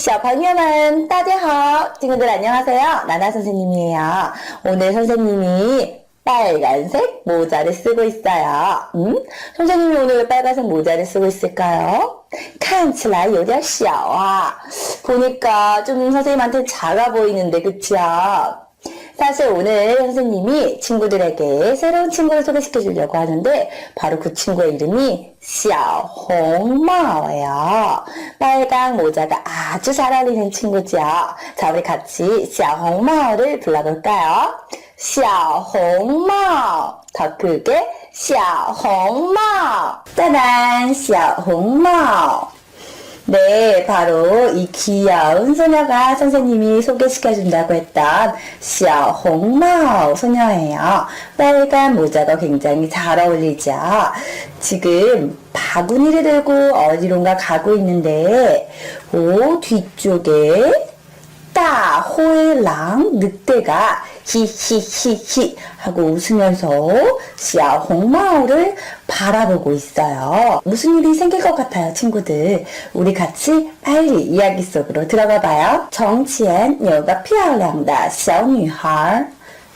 小朋友们, 大家好. 친구들 안녕하세요. 나나 선생님이에요. 오늘 선생님이 빨간색 모자를 쓰고 있어요. 음? 선생님이 오늘 왜 빨간색 모자를 쓰고 있을까요? 看起来有点小啊. 보니까 좀 선생님한테 작아 보이는데, 그 사실 오늘 선생님이 친구들에게 새로운 친구를 소개시켜 주려고 하는데 바로 그 친구의 이름이 샤홍마오예요. 빨강 모자가 아주 잘 어울리는 친구지요. 자, 우리 같이 샤홍마오를 불러볼까요? 샤홍마오 더 크게 샤홍마오 짜란 샤홍마오 네, 바로 이 귀여운 소녀가 선생님이 소개시켜준다고 했던 샤홍마오 소녀예요. 빨간 모자가 굉장히 잘 어울리죠. 지금 바구니를 들고 어디론가 가고 있는데, 오, 뒤쪽에 따호의랑 늑대가 히히히히 하고 웃으면서 小红帽를 바라보고 있어요. 무슨 일이 생길 것 같아요, 친구들. 우리 같이 빨리 이야기 속으로 들어가 봐요. 从前有个漂亮的小女孩，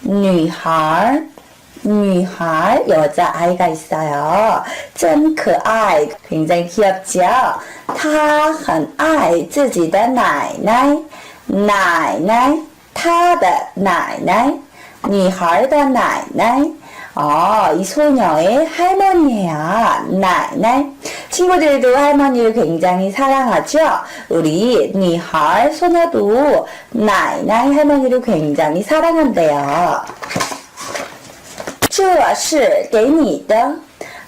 女孩。 女孩 여자 아이가 있어요. 真可爱 굉장히 귀엽죠. 她很爱自己的奶奶，奶奶， 她的奶奶，女孩的奶奶。 아, 이 소녀의 할머니예요. 나나. 친구들도 할머니를 굉장히 사랑하죠? 우리 니할 소녀도 나나 할머니를 굉장히 사랑한대요. 这是给你的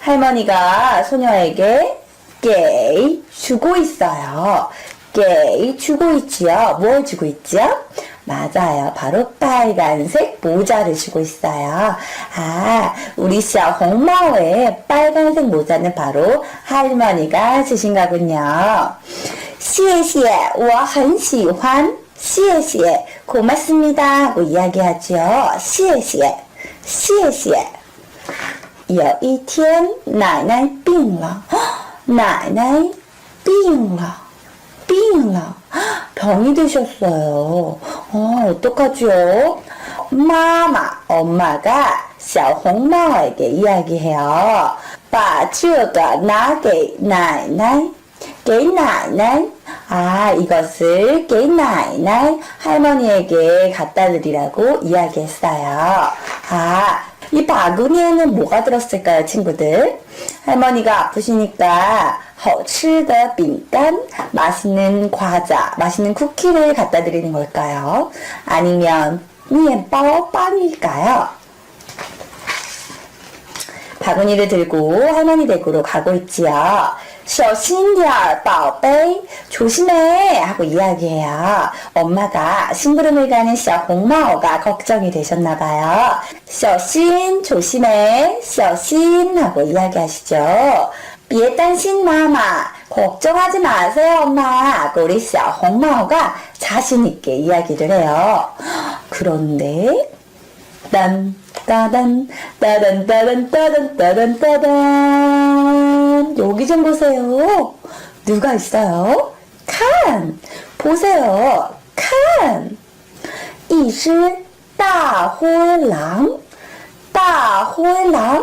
할머니가 소녀에게 给 주고 있어요. 给 주고 있지요. 뭘 주고 있죠? 맞아요. 바로 빨간색 모자를 주고 있어요. 아, 우리 小红帽의 빨간색 모자는 바로 할머니가 주신 거군요. 谢谢,我很喜欢.谢谢, 고맙습니다. 하고 이야기하죠. 谢谢,谢谢.有一天,奶奶病了.奶奶病了.病了. 병이 드셨어요. 어, 어떡하죠? 마마, 엄마가 小红帽에게 이야기해요. 把这个拿给奶奶.给奶奶. 아, 이것을 给奶奶 할머니에게 갖다 드리라고 이야기했어요. 아, 이 바구니에는 뭐가 들었을까요, 친구들? 할머니가 아프시니까 好吃的饼干 맛있는 과자, 맛있는 쿠키를 갖다 드리는 걸까요? 아니면 面包 빵일까요? 바구니를 들고 할머니 댁으로 가고 있지요. 小心点儿,宝贝. 조심해 하고 이야기해요. 엄마가 심부름을 가는 小红帽가 걱정이 되셨나 봐요. 小心 조심해, 小心 하고 이야기하시죠. 别担心 마마. 걱정하지 마세요, 엄마. 하고 우리 小红帽가 자신있게 이야기를 해요. 그런데, 딴, 따단, 따단, 따단, 따단, 따단, 따단. 여기 좀 보세요. 누가 있어요? 칸! 보세요. 칸! 一只大灰狼,大灰狼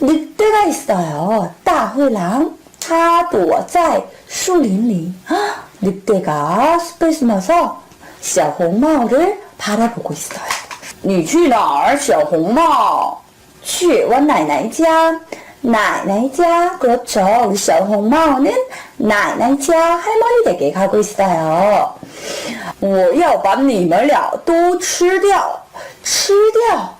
늑대가 있어요. 大灰狼,它躲在树林里. 늑대가 숲에 숨어서 小红帽를 바라보고 있어요. 你去哪儿,小红帽?去我奶奶家. 나나이 자 그렇죠. 우리 小红帽는 나나이 자 할머니 댁에 가고 있어요. 我要把你们俩都吃掉,吃掉,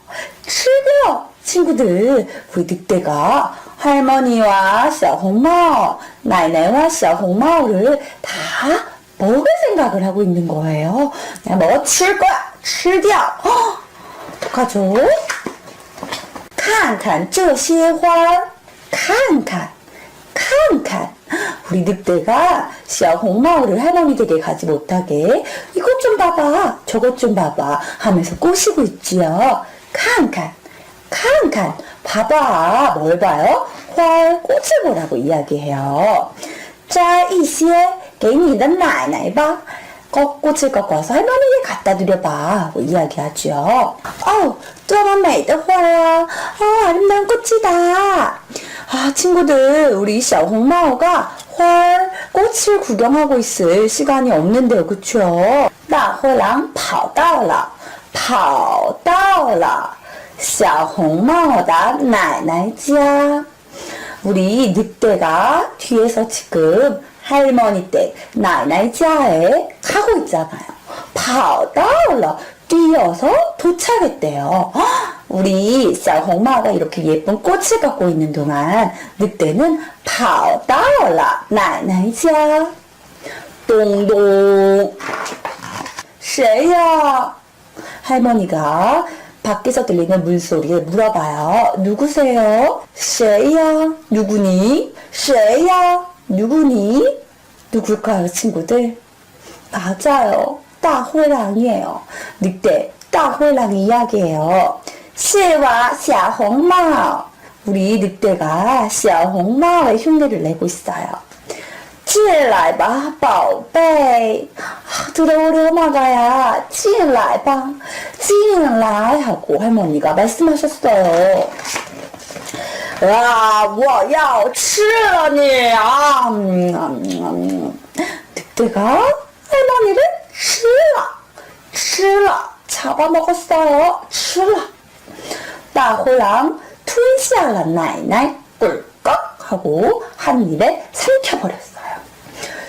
吃掉. 친구들, 우리 늑대가 할머니와 小红帽, 나이나이와 小红帽를 다 먹을 생각을 하고 있는 거예요. 그냥 먹어 칠 거야. 吃掉. 어떡하죠? 看看这些花儿,看看,看看. 우리 늑대가 小红帽를 할머니 댁에 가지 못하게 이것 좀 봐봐, 저것 좀 봐봐 하면서 꼬시고 있지요. 看看, 看看, 봐봐. 뭘 봐요? 花, 꽃을 보라고 이야기해요. 摘一些 给你的奶奶吧. 꺾- 꽃을 꺾어서 할머니에게 갖다 드려봐. 하고 이야기하죠. 어우, 多么美的花啊. 어, 아름다운 꽃이다. 아, 친구들, 우리 샤홍마오가 활, 꽃을 구경하고 있을 시간이 없는데요. 그쵸? 大灰狼跑到了,跑到了 小红帽的奶奶家. 우리 늑대가 뒤에서 지금 할머니 댁 나이나이자에 가고 있잖아요. 跑到了 뛰어서 도착했대요. 헉, 우리 샤홍마가 이렇게 예쁜 꽃을 갖고 있는 동안 늑대는 跑到了 나이나이자. 동동. 谁呀? 할머니가 밖에서 들리는 물소리에 물어봐요. 누구세요? 谁呀? 누구니? 谁呀? 누구니? 누굴까요, 친구들? 맞아요. 따홀랑이에요. 늑대, 따홀랑 이야기예요. 시와 샤홍마오. 우리 늑대가 샤홍마오의 흉내를 내고 있어요. 进来吧，宝贝。 아, 들어오려 마가야. 进来吧.进来 하고 할머니가 말씀하셨어요. 와, 我要吃了你啊! 음, 음, 음. 늑대가 할머니를 吃了,吃了, 잡아먹었어요. 吃了. 따호랑 吞下了奶奶 꿀꺽 하고 한 입에 삼켜버렸어요.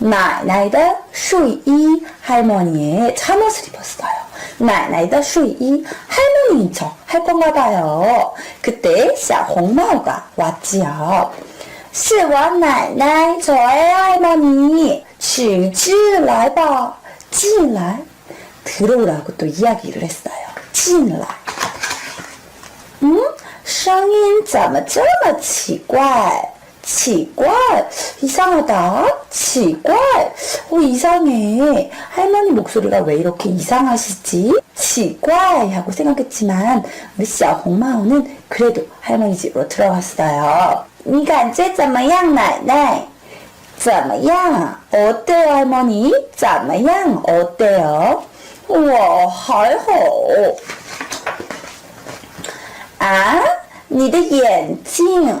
나이나이의 睡衣 할머니의 잠옷을 입었어요. 나이나이의 睡衣 할머니인 척 할 건가 봐요. 그때 샤홍마오가 왔지요. 是我奶奶 저의 할머니 请进来吧进来 들어오라고 또 이야기를 했어요. 进来嗯，声音怎么这么奇怪？ 奇怪, 이상하다. 奇怪, 어, 이상해. 할머니 목소리가 왜 이렇게 이상하시지? 奇怪 하고 생각했지만 우리 샤홍마오는 그래도 할머니 집으로 들어갔어요. 你感觉怎么样,奶奶?怎么样? 어때요, 할머니? 怎么样? 어때요? 我还好.啊，你的眼睛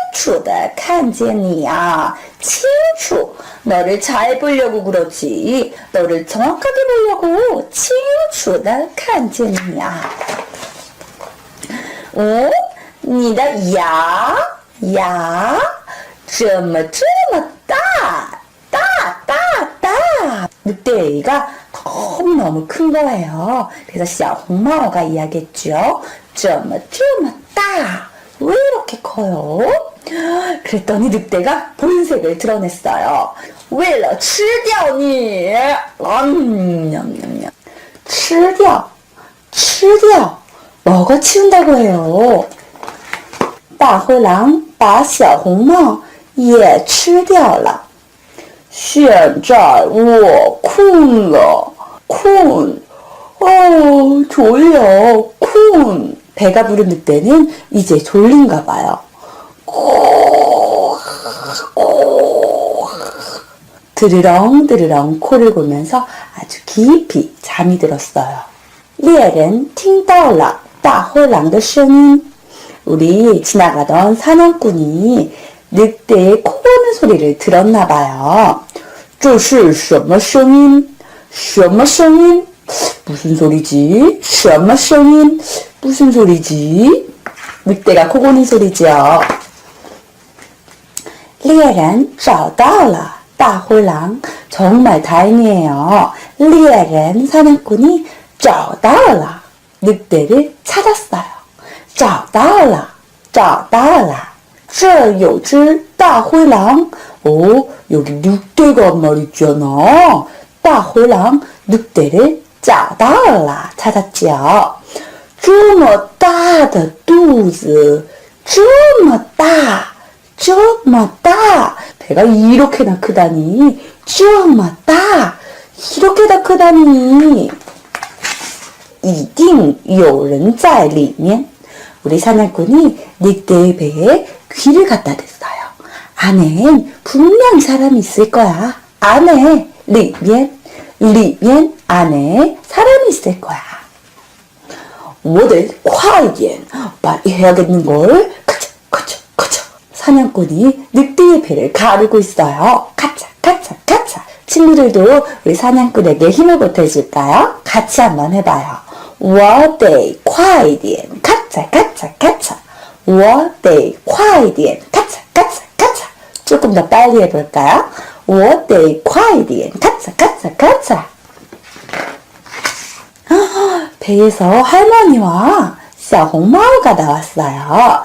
楚的看见你啊，清楚 너를 잘 보려고 그렇지. 너를 정확하게 보려고 清楚的看见你啊。哦，你的牙牙怎么这么大？大大大 늑대가 너무너무 큰 거예요. 그래서 샤홍마오가 이야기했죠. 怎么这么大? 왜 이렇게 커요? 그랬더니 늑대가 본색을 드러냈어요. 为了吃掉你, 음, 냠냠냠. 吃掉,吃掉, 먹어 치운다고 해요. 大灰狼把小红帽也吃掉了。现在我困了，困，어, 졸려, 困. 배가 부른 늑대는 이제 졸린가 봐요. 드르렁 드르렁 코를 골면서 아주 깊이 잠이 들었어요. 猎人听到了大灰狼的声音. 우리 지나가던 사냥꾼이 늑대의 코 고는 소리를 들었나 봐요. 这是什么声音?什么声音? 무슨 소리지? 什么声音? 무슨 소리지? 늑대가 코 고는 소리죠. 猎人找到了大灰狼. 정말 다행이에요. 猎人 사냥꾼이 找到了 늑대를 찾았어요. 找到了,找到了.这有只大灰狼. 오, 여기 늑대가 한 마리 있잖아. 大灰狼, 늑대를 找到了, 찾았지요. 这么大的肚子,这么大, 这么大. 배가 이렇게나 크다니. 这么大. 이렇게나 크다니. 一定有人在里面. 우리 사냥꾼이 늑대의 배에 귀를 갖다 댔어요. 안엔 분명히 사람이 있을 거야. 안에, 里面, 里面, 안에 사람이 있을 거야. 我得快一点. 빨리 해야겠는걸. 가자, 가자, 가자. 사냥꾼이 늑대의 배를 가르고 있어요. 가자, 가자, 가자. 친구들도 우리 사냥꾼에게 힘을 보태줄까요? 같이 한번 해봐요. 我得快点，咔嚓咔嚓咔嚓。我得快点，咔嚓咔嚓咔嚓。 조금 더 빨리 해볼까요? 我得快点，咔嚓咔嚓咔嚓。 배에서 할머니와 小红帽가 나왔어요.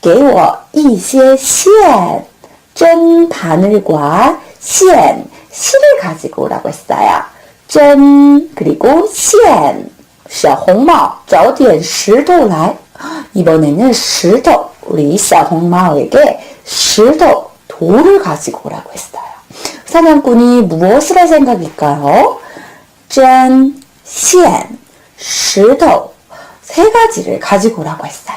给我一些线. 针 바늘과 线, 실을 가지고 오라고 했어요. 针 그리고 线.小红帽找点石头来. 이번에는 石头 우리 小红帽에게石头 돌을 가지고 오라고 했어요. 사냥꾼이 무엇을 할 생각일까요? 针, 线, 石头, 세 가지를 가지고 오라고 했어요.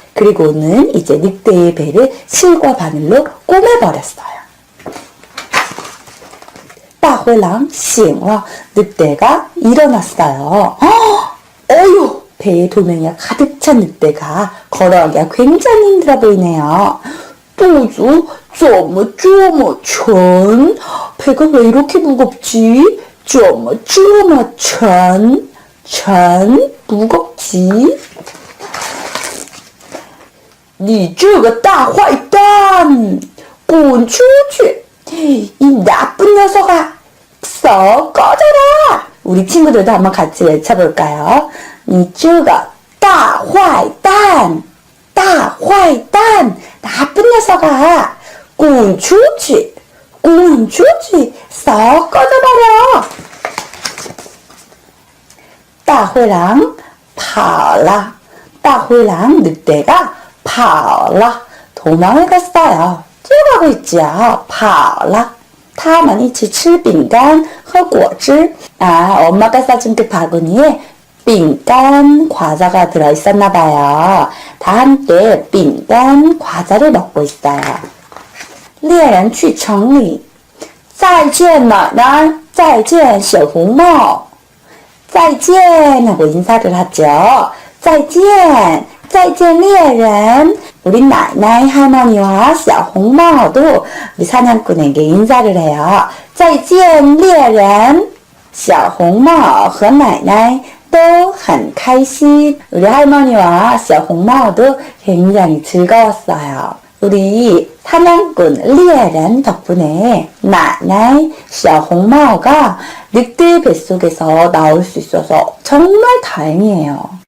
그리고는 이제 늑대의 배를 실과 바늘로 꼬매버렸어요. 빠홀랑 싱어 늑대가 일어났어요. 어휴! 배에 돌멩이가 가득 찬 늑대가 걸어가기가 굉장히 힘들어 보이네요. 도주 쪼무 쪼무 천 배가 왜 이렇게 무겁지? 쪼무 쪼무 천천 무겁지? 你这个大坏蛋!滚出去! 이 나쁜 녀석아! 썩 꺼져라! 우리 친구들도 한번 같이 외쳐볼까요? 你这个大坏蛋!大坏蛋! 나쁜 녀석아! 滚出去!滚出去! 썩 꺼져버려! 大灰狼跑了. 大灰狼 늑대가 跑了. 도망을 갔어요. 뛰어가고 있죠. 跑了. 他们一起吃饼干喝果汁. 아, 엄마가 싸준 그 바구니에 饼干 과자가 들어 있었나 봐요. 다 함께 饼干 과자를 먹고 있어요. 猎人去城里再见奶奶再见小红帽再见 하고 인사를 하죠. 再见 再见猎人 우리 나이나이 할머니와 小红帽도 우리 사냥꾼에게 인사를 해요. 再见猎人小红帽和奶奶都很开心. 우리 할머니와 小红帽도 굉장히 즐거웠어요. 우리 사냥꾼 리에렌 덕분에 나나이 小红帽가 늑대 뱃속에서 나올 수 있어서 정말 다행이에요.